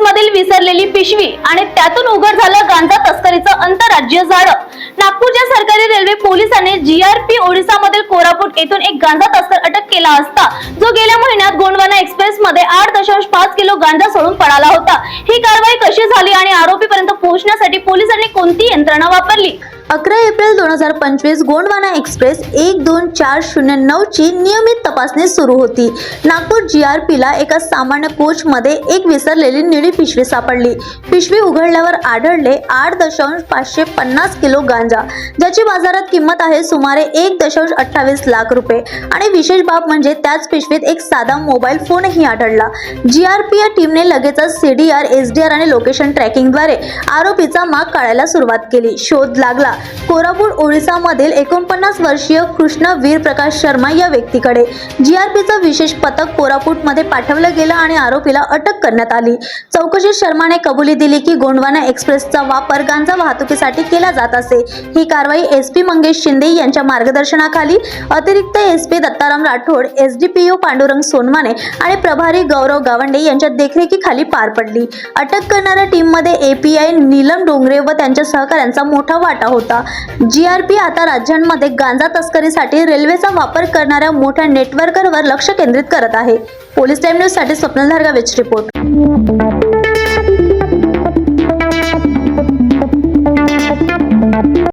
पिशवी आणि त्यातून उघड झालं गांजा तस्करीचं आंतरराज्य झाडं. नागपूरच्या सरकारी रेल्वे पोलिसांनी जीआरपी ओडिसामधील कोरापूट येथून एक गांजा तस्कर अटक केला असता जो गेल्या महिन्यात गोंडवाना एक्सप्रेस मध्ये आठ दशांश पाच किलो गांजा सोडून पळाला होता. ही कारवाई कशी झाली आणि आरोपीपर्यंत पोहोचण्यासाठी पोलिसांनी कोणती यंत्रणा वापरली? अकरा एप्रिल दोन हजार पंचवीस गोंडवाना एक्सप्रेस एक दोन चार शून्य नऊची नियमित तपासणी सुरू होती. नागपूर जी आर पीला एका सामान्य कोचमध्ये एक विसरलेली निळी पिशवी सापडली. पिशवी उघडल्यावर आढळले आठ दशांश पाचशे पन्नास किलो गांजा ज्याची बाजारात किंमत आहे सुमारे एक दशांश अठ्ठावीस लाख रुपये. आणि विशेष बाब म्हणजे त्याच पिशवीत एक साधा मोबाईल फोनही आढळला. जी आर पी या टीमने लगेचच C D R S D R आणि लोकेशन ट्रॅकिंगद्वारे आरोपीचा माग काढायला सुरुवात केली. शोध लागला. कोरापूर ओडिसामधील एकोणपन्नास वर्षीय कृष्ण वीर प्रकाश शर्मा या व्यक्तीकडे जी आर पीचं विशेष पथक कोरापूटमध्ये पाठवलं गेलं आणि आरोपीला अटक करण्यात आली. चौकशीत शर्माने कबुली दिली की गोंडवाना एक्सप्रेसचा वापर गांजा वाहतुकीसाठी केला जात असे. ही कारवाई एस पी मंगेश शिंदे यांच्या मार्गदर्शनाखाली. अतिरिक्त S P Dattaram Rathod S D P O Pandurang Sonmane आणि प्रभारी गौरव गावंडे यांच्या देखरेखीखाली पार पडली. अटक करणाऱ्या टीममध्ये A P I Neelam Dongre व त्यांच्या सहकाऱ्यांचा मोठा वाटा होता. जीआरपी आता राज्यांमध्ये गांजा तस्करीसाठी रेल्वेचा वापर करणाऱ्या मोठ्या नेटवर्कवर लक्ष केंद्रित करत आहे. पोलीस टाइम न्यूजसाठी स्वप्नल धारगावेच रिपोर्ट